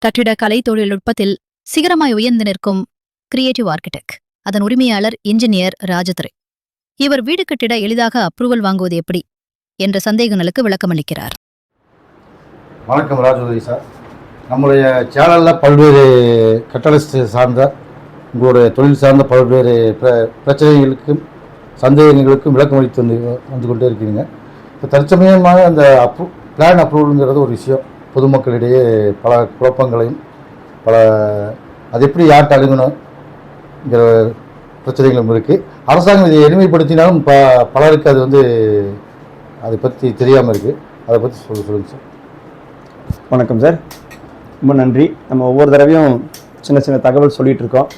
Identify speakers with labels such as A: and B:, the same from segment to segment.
A: கட்டிட கலை தொழில்நுட்பத்தில் சிகரமாய் உயர்ந்து நிற்கும் கிரியேட்டிவ் ஆர்கிடெக்ட் அதன் உரிமையாளர் இன்ஜினியர் ராஜதுரை. இவர் வீடு கட்டிட எளிதாக அப்ரூவல் வாங்குவது எப்படி என்ற சந்தேகங்களுக்கு விளக்கமளிக்கிறார்.
B: வணக்கம் ராஜதுரை சார். நம்முடைய சேனலில் பல்வேறு கட்டடஸ்ட் சார்ந்த உங்களுடைய தொழில் சார்ந்த பல்வேறு பிர- பிரச்சனைகளுக்கும் சந்தேகங்களுக்கும் விளக்கம் அளித்து வந்து வந்து கொண்டே இருக்கிறீங்க. இப்போ தற்சமயமாக அந்த அப்ரூ பிளான் அப்ரூவலுங்கிறது ஒரு விஷயம். பொதுமக்களிடையே பல குழப்பங்களையும் பல அது எப்படி யார்கிட்ட அணுகணுங்கிற பிரச்சனைகளும் இருக்குது அரசாங்கம் இதை எளிமைப்படுத்தினாலும் ப பலருக்கு அது வந்து அதை பற்றி தெரியாமல் இருக்குது அதை பற்றி சொல்ல சொல்லுங்கள் சார்.
C: வணக்கம் சார். ரொம்ப நன்றி. நம்ம ஒவ்வொரு தடவையும் சின்ன சின்ன தகவல் சொல்லிகிட்டு இருக்கோம்.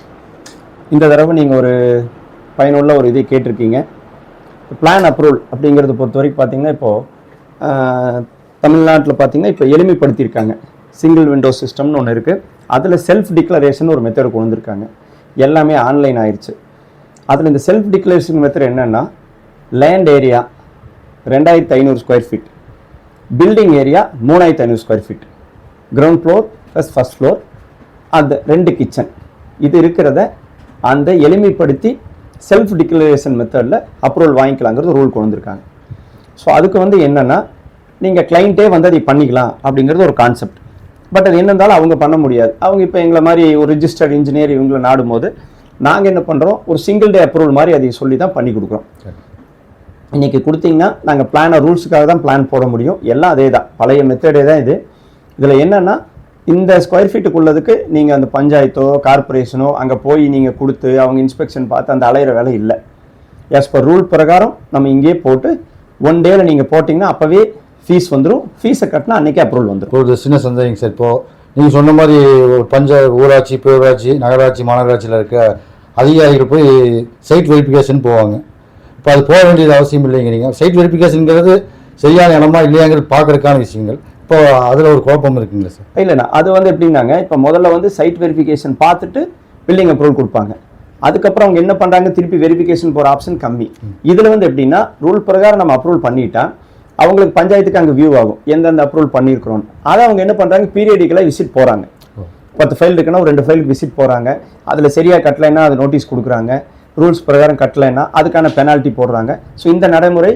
C: இந்த தடவை நீங்கள் ஒரு பயனுள்ள ஒரு இதை கேட்டிருக்கீங்க. பிளான் அப்ரூவல் அப்படிங்கிறத பொறுத்த வரைக்கும் பார்த்தீங்கன்னா இப்போது தமிழ்நாட்டில் பார்த்தீங்கன்னா இப்போ எளிமைப்படுத்தியிருக்காங்க. சிங்கிள் விண்டோ சிஸ்டம்னு ஒன்று இருக்குது அதில் செல்ஃப் டிக்ளரேஷன் ஒரு மெத்தட் கொண்டு வந்திருக்காங்க. எல்லாமே ஆன்லைன் ஆயிடுச்சு அதில் இந்த செல்ஃப் டிக்ளரேஷன் மெத்தட் என்னென்னா லேண்ட் ஏரியா ரெண்டாயிரத்து ஐநூறு ஸ்கொயர் ஃபீட் பில்டிங் ஏரியா மூணாயிரத்து ஐநூறு square feet ground floor plus first floor அந்த ரெண்டு கிச்சன் இது இருக்கிறத அந்த எளிமைப்படுத்தி செல்ஃப் டிக்ளரேஷன் மெத்தடில் அப்ரூவல் வாங்கிக்கலாங்கிறது ரூல் கொண்டு வந்திருக்காங்க. ஸோ அதுக்கு வந்து என்னென்னா நீங்கள் கிளைண்ட்டே வந்து அதை பண்ணிக்கலாம் அப்படிங்கிறது ஒரு கான்செப்ட் பட் அது என்ன இருந்தாலும் அவங்க பண்ண முடியாது. அவங்க இப்போ எங்களை மாதிரி ஒரு ரிஜிஸ்டர்ட் இன்ஜினியர் இவங்களை நாடும்போது நாங்கள் என்ன பண்ணுறோம் ஒரு சிங்கிள் டே அப்ரூவல் மாதிரி அதை சொல்லி தான் பண்ணி கொடுக்குறோம். இன்னைக்கு கொடுத்தீங்கன்னா நாங்கள் பிளானை ரூல்ஸுக்காக தான் பிளான் போட முடியும். எல்லாம் அதே தான். பழைய மெத்தடே தான் இது. இதில் என்னென்னா இந்த ஸ்கொயர் ஃபீட்டுக்குள்ளதுக்கு நீங்கள் அந்த பஞ்சாயத்தோ கார்ப்பரேஷனோ அங்கே போய் நீங்கள் கொடுத்து அவங்க இன்ஸ்பெக்ஷன் பார்த்து அந்த அலையிற வேலை இல்லை. As per ரூல் பிரகாரம் நம்ம இங்கேயே போட்டு ஒன் டேல நீங்கள் போட்டிங்கன்னா அப்போவே ஃபீஸ் வந்துடும் ஃபீஸை கட்டினா அன்றைக்கே அப்ரூவல் வந்துடும்
B: ஒரு சின்ன சந்தேகம் சார். இப்போ நீங்கள் சொன்ன மாதிரி ஒரு பஞ்ச ஊராட்சி பேரூராட்சி நகராட்சி மாநகராட்சியில் இருக்க அதிகாரிகள் போய் சைட் வெரிஃபிகேஷன் போவாங்க. இப்போ அது போக வேண்டியது அவசியம் இல்லைங்கிறீங்க. சைட் வெரிஃபிகேஷனுங்கிறது சரியான இடமா இல்லையாங்கிறது பார்க்கறதுக்கான விஷயங்கள். இப்போ அதில் ஒரு குழப்பம் இருக்குங்களா சார்?
C: இல்லைண்ணா அது வந்து எப்படின்னாங்க இப்போ முதல்ல வந்து சைட் வெரிஃபிகேஷன் பார்த்துட்டு பில்டிங் அப்ரூவல் கொடுப்பாங்க. அதுக்கப்புறம் அவங்க என்ன பண்ணுறாங்க திருப்பி வெரிஃபிகேஷன் போகிற ஆப்ஷன் கம்மி. இதில் வந்து எப்படின்னா ரூல் பிரகாரம் நம்ம அப்ரூவல் பண்ணிட்டா அவங்களுக்கு பஞ்சாயத்துக்கு அங்கே வியூ ஆகும். எந்தெந்த அப்ரூவல் பண்ணியிருக்கிறோம் அதை அவங்க என்ன பண்ணுறாங்க பீரியடிக்கலாக விசிட் போகிறாங்க பத்து ஃபைல் இருக்குன்னா ஒரு ரெண்டு ஃபைலுக்கு விசிட் போகிறாங்க அதில் சரியாக கட்டலைன்னா அது நோட்டீஸ் கொடுக்குறாங்க. ரூல்ஸ் பிரகாரம் கட்டலைன்னா அதுக்கான பெனால்ட்டி போடுறாங்க. ஸோ இந்த நடைமுறை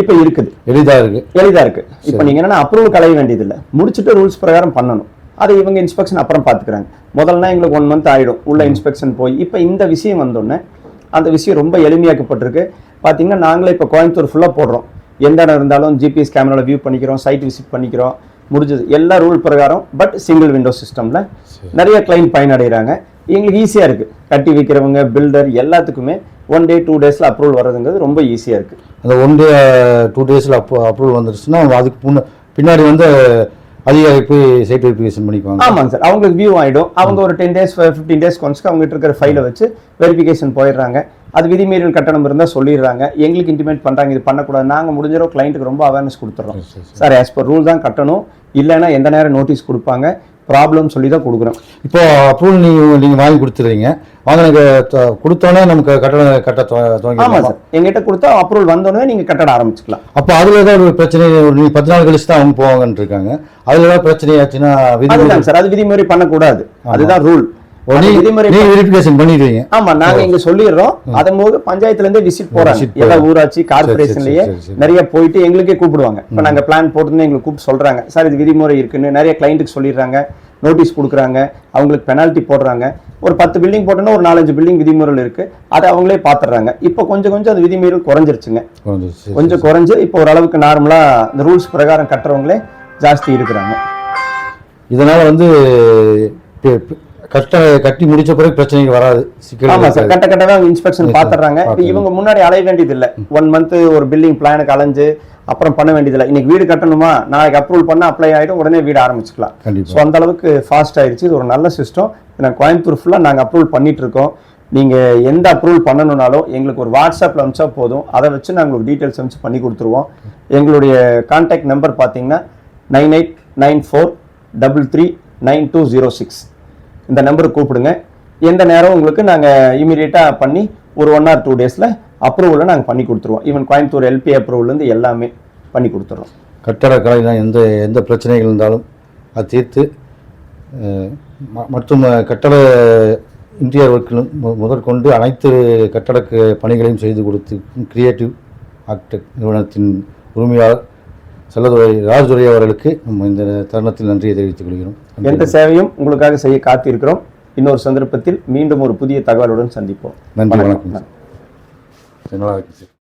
C: இப்போ இருக்குது.
B: எளிதாக இருக்குது
C: எளிதா இருக்கு. இப்போ நீங்க என்னன்னா அப்ரூவல் கலைய வேண்டியதில்லை. முடிச்சுட்டு ரூல்ஸ் பிரகாரம் பண்ணணும். அதை இவங்க இன்ஸ்பெக்ஷன் அப்புறம் பார்த்துக்கிறாங்க. முதல்ல எங்களுக்கு ஒன் மந்த் ஆயிடும். உள்ள இன்ஸ்பெக்ஷன் போய். இப்போ இந்த விஷயம் வந்தோடனே அந்த விஷயம் ரொம்ப எளிமையாக்கப்பட்டிருக்கு. பார்த்தீங்கன்னா நாங்களே இப்போ கோயம்புத்தூர் ஃபுல்லாக போடுறோம். எந்த இடம் இருந்தாலும் ஜிபிஎஸ் கேமராவில் வியூ பண்ணிக்கிறோம் சைட் விசிட் பண்ணிக்கிறோம் முடிஞ்சது. எல்லா ரூல் பிரகாரம் பட் சிங்கிள் விண்டோ சிஸ்டமில் நிறைய கிளைண்ட் பயனடைகிறாங்க. எங்களுக்கு ஈஸியாக இருக்குது கட்டி வைக்கிறவங்க பில்டர் எல்லாத்துக்குமே ஒன் டே டூ டேஸில் அப்ரூவல் வர்றதுங்கிறது ரொம்ப ஈஸியாக இருக்குது
B: அந்த ஒன் டே டூ டேஸில் அப்ரூ அப்ரூவல் வந்துருச்சுன்னா அதுக்கு முன்ன பின்னாடி வந்து அதிகாரி போய் சைட் வெரிஃபிகேஷன் பண்ணிக்குவாங்க
C: ஆமாங்க சார். அவங்களுக்கு வியூ ஆயிடும். அவங்க ஒரு டென் டேஸ் ஃபிஃப்டீன் டேஸ் கொன்ஸ்க்கு அவங்ககிட்ட இருக்கிற ஃபைலை வச்சு வெரிஃபிகேஷன் போயிடுறாங்க. அது விதிமீறல் கட்டணம் இருந்தால் சொல்லிடுறாங்க. எங்களுக்கு இன்டிமேட் பண்ணுறாங்க இது பண்ணக்கூடாது. நாங்கள் முடிஞ்சிடும் கிளைண்ட்டுக்கு ரொம்ப அவேர்னஸ் கொடுத்துறோம். சார் ஆஸ் பர் ரூல் தான் கட்டணும். இல்லைன்னா எந்த நேரம் நோட்டீஸ் கொடுப்பாங்க. ப்ராப்ளம் சொல்லி தான் கொடுக்குறோம்.
B: இப்போ அப்ரூவல் நீங்கள் நீங்கள் வாங்கி கொடுத்துறீங்க. வாங்கின கொடுத்தோன்னே நமக்கு கட்டணம் கட்ட துவ-
C: ஆமாம் சார் எங்கிட்ட கொடுத்தா அப்ரூவல் வந்தோடனே நீங்கள் கட்டட ஆரம்பிச்சுக்கலாம்.
B: அப்போ அதில் ஏதாவது ஒரு பிரச்சனை ஒரு நீ பத்து நாள் கழிச்சு தான் அவங்க போவாங்கன்னு இருக்காங்க. அதில் ஏதாவது பிரச்சனை ஆச்சுன்னா விதி
C: சார் அது விதிமுறை பண்ணக்கூடாது. அதுதான் ரூல்
B: வெரிஃபிகேஷன் பண்ணிடுவீங்க
C: ஆமா நாங்க இங்க சொல்லிடுறோம். அதன் போது பஞ்சாயத்துல இருந்தே விசிட் போறாங்க எல்லா. ஊராட்சி கார்பரேஷன்லயே. நிறைய போயிட்டு எங்களுக்கே கூப்பிடுவாங்க. இப்ப நாங்க பிளான் போட்டுன்னு எங்களுக்கு கூப்பிட்டு சொல்றாங்க. சார் இது விதிமுறை இருக்குன்னு நிறைய கிளைண்ட்டுக்கு சொல்லிடுறாங்க. நோட்டீஸ் கொடுக்குறாங்க. அவங்களுக்கு பெனால்ட்டி போடுறாங்க. ஒரு பத்து பில்டிங் போட்டோன்னா ஒரு நாலஞ்சு பில்டிங் விதிமுறைகள் இருக்கு. அதை அவங்களே பாத்துறாங்க இப்போ கொஞ்சம் கொஞ்சம் அது விதிமீறல் குறைஞ்சிருச்சுங்க. கொஞ்சம் குறைஞ்சு இப்போ ஓரளவுக்கு நார்மலா இந்த ரூல்ஸ் பிரகாரம் கட்டுறவங்களே ஜாஸ்தி இருக்கிறாங்க.
B: இதனால வந்து கட்ட கட்டி முடிச்ச பிறகு பிரச்சனைகள் வராது. சிக்கல்
C: ஆமா சார். கட்ட கட்டவே அவங்க இன்ஸ்பெக்ஷன் இப்போ
B: பாத்துறாங்க.
C: இவங்க முன்னாடி அலைய வேண்டியது இல்ல ஒன் மந்த் ஒரு பில்டிங் பிளானுக்கு அலைஞ்சு அப்புறம் பண்ண வேண்டியது இல்ல இன்னைக்கு வீடு கட்டணுமா? நாளைக்கு அப்ரூவல் பண்ணா அப்ளை ஆயிடும். உடனே வீடு ஆரம்பிச்சுக்கலாம். ஸோ அந்த அளவுக்கு ஃபாஸ்ட் ஆயிடுச்சு இது ஒரு நல்ல சிஸ்டம் நான் கோயம்புத்தூர் ஃபுல்லா நாங்க அப்ரூவல் பண்ணிட்டு இருக்கோம். நீங்க எந்த அப்ரூவல் பண்ணணும்னாலும் எங்களுக்கு ஒரு வாட்ஸ்அப்ல அனுப்பிச்சா போதும். அதை வச்சு நாங்கள் உங்களுக்கு டீட்டெயில்ஸ் அனுப்பிச்சு பண்ணி கொடுத்துருவோம். எங்களுடைய கான்டாக்ட் நம்பர் பார்த்தீங்கன்னா nine eight nine four double three nine two zero six இந்த நம்பருக்கு கூப்பிடுங்க. எந்த நேரம் உங்களுக்கு நாங்கள் இமீடியட்டாக பண்ணி ஒரு ஒன் ஆர் டூ டேஸில் அப்ரூவலில் நாங்கள் பண்ணி கொடுத்துருவோம். ஈவன் கோயம்புத்தூர் எல்பி அப்ரூவல்லேருந்து எல்லாமே பண்ணி கொடுத்துட்றோம்.
B: கட்டட கலையில் எந்த எந்த பிரச்சனைகள் இருந்தாலும் அது தீர்த்து ம- மற்றும் கட்டட இன்டீரியர் ஒர்க்கிலும் முதற்கொண்டு அனைத்து கட்டட பணிகளையும் செய்து கொடுத்து கிரியேட்டிவ் ஆர்கிடெக்ட் நிறுவனத்தின் உரிமையாளர் செல்லதுரை ராஜதுரை அவர்களுக்கு நம்ம இந்த தருணத்தில் நன்றியை தெரிவித்துக் கொள்கிறோம்.
C: எந்த சேவையும் உங்களுக்காக செய்ய காத்திருக்கிறோம். இன்னொரு சந்தர்ப்பத்தில் மீண்டும் ஒரு புதிய தகவலுடன் சந்திப்போம்.
B: நன்றி வணக்கம். சார் நல்லா இருக்கு சார்